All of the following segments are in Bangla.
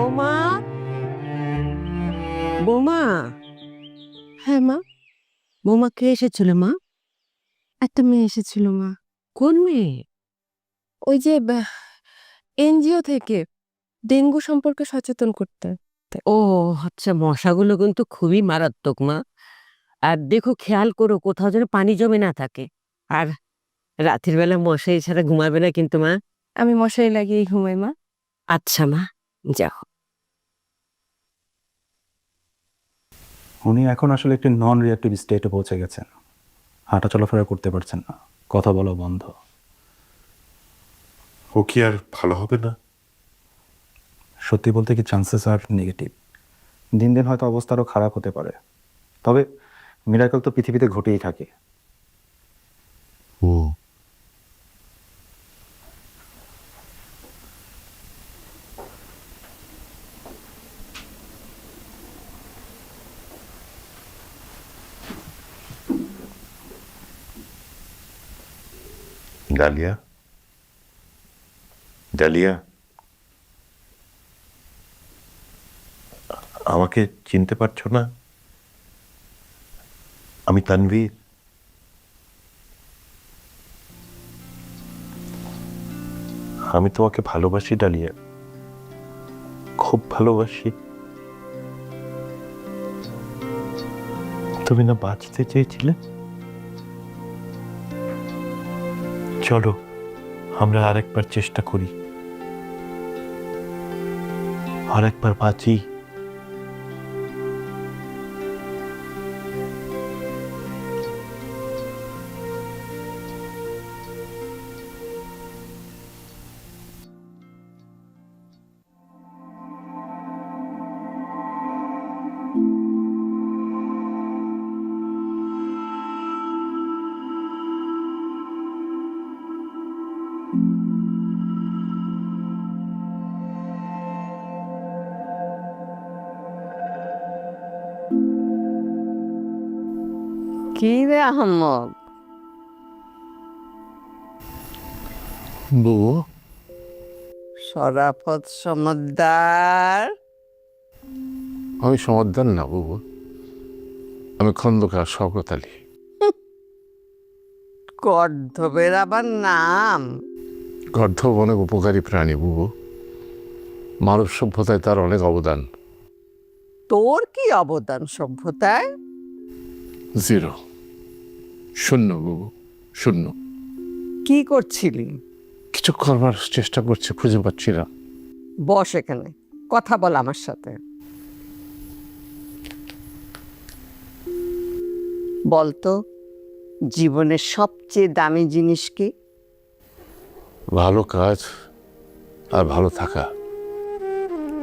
বৌমা? বৌমা? হ্যাঁ মা? বৌমা কে এসেছিল মা? একটা মেয়ে এসেছিল মা। কোন মেয়ে? ওই যে এনজিও থেকে ডেঙ্গু সম্পর্কে সচেতন করতে। ও আচ্ছা মশাগুলো কিন্তু খুবই মারাত্মক মা। আর দেখো খেয়াল করো কোথাও যেন পানি জমে না থাকে। আর রাতের বেলা মশাই ছাড়া ঘুমাবে না কিন্তু মা। আমি মশাই লাগিয়েই ঘুমাই মা। আচ্ছা মা যাও। উনি এখন আসলে একটি নন রিয়াক্টিভ স্টেটে পৌঁছে গেছেন। হাঁটা চলাফেরা করতে পারছেন না। কথা বলা বন্ধ। ও কি আর ভালো হবে না? সত্যি বলতে কি চান্সেস আর নেগেটিভ দিন দিন হয়তো অবস্থা আরও খারাপ হতে পারে। তবে মিরাকল তো পৃথিবীতে ঘটেই থাকে। ডালিয়া ডালিয়া আমাকে চিনতে পারছ না? আমি তানভীর। আমি তোমাকে ভালোবাসি, ডালিয়া। খুব ভালোবাসি। তুমি না বাঁচতে চেয়েছিলে? চলো আমরা আরেকবার চেষ্টা করি আরেকবার বাঁচি কি রে আহম্মদ বউ? সরাফত সমদ্দার আমি সমাধান না বাবু আমি খন্দকার শওকত আলী গর্ধবের আবার নাম। গর্ধব অনেক উপকারী প্রাণী বুবু মানব সভ্যতায় তার অনেক অবদান। তোর কি অবদান সভ্যতায়? জিরো। শূন্য বুবু শূন্য। কি করছিলি? কিছু করবার চেষ্টা করছে খুঁজে পাচ্ছি না। বস এখানে কথা বল আমার সাথে। বলতো জীবনের সবচেয়ে দামি জিনিস কি? ভালো কাজ আর ভালো থাকা।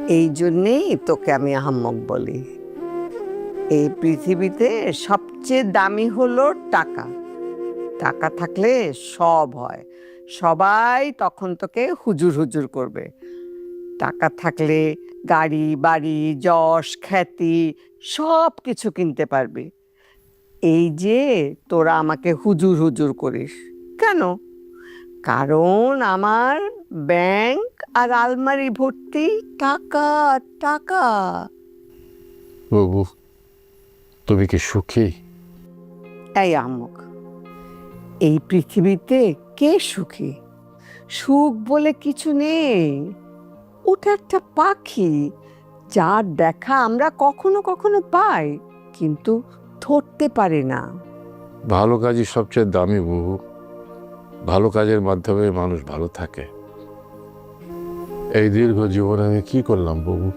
এই জন্যেই তোকে আমি আহাম্মক বলি। এই পৃথিবীতে সবচেয়ে দামি হলো টাকা। টাকা থাকলে সব হয়। সবাই তখন তোকে হুজুর হুজুর করবে। টাকা থাকলে গাড়ি, বাড়ি, যশ, খ্যাতি সব কিছু কিনতে পারবি। এই যে তোরা আমাকে হুজুর হুজুর করিস। কেন? কারণ আমার ব্যাংক আর আলমারি ভর্তি টাকা টাকা। তুমি কি সুখী? এই আমক এই পৃথিবীতে কে সুখী? সুখ বলে কিছু নেই। ওটা একটা পাখি যার দেখা আমরা কখনো কখনো পাই কিন্তু ধরতে পারি না। ভালো কাজই সবচেয়ে দামি বহু ভালো কাজের মাধ্যমে মানুষ ভালো থাকে। এই দীর্ঘ জীবনে আমি কি করলাম বাবু?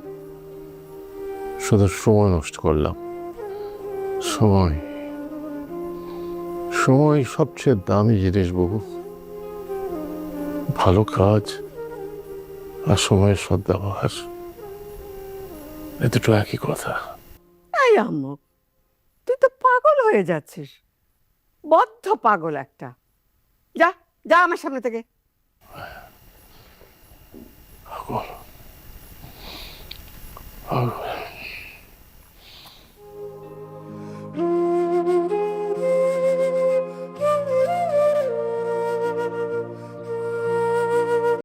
শুধু সময় নষ্ট করলাম। সময়। সময় সবচেয়ে দামি জিনিস বাবু। ভালো কাজ আর সময়ের সদ্ব্যবহার। এ দুটো একই কথা। এই আমক তুই তো পাগল হয়ে যাচ্ছিস। বদ্ধ পাগল একটা। যা যা আমার সামনে থেকে। পাগল। পাগল।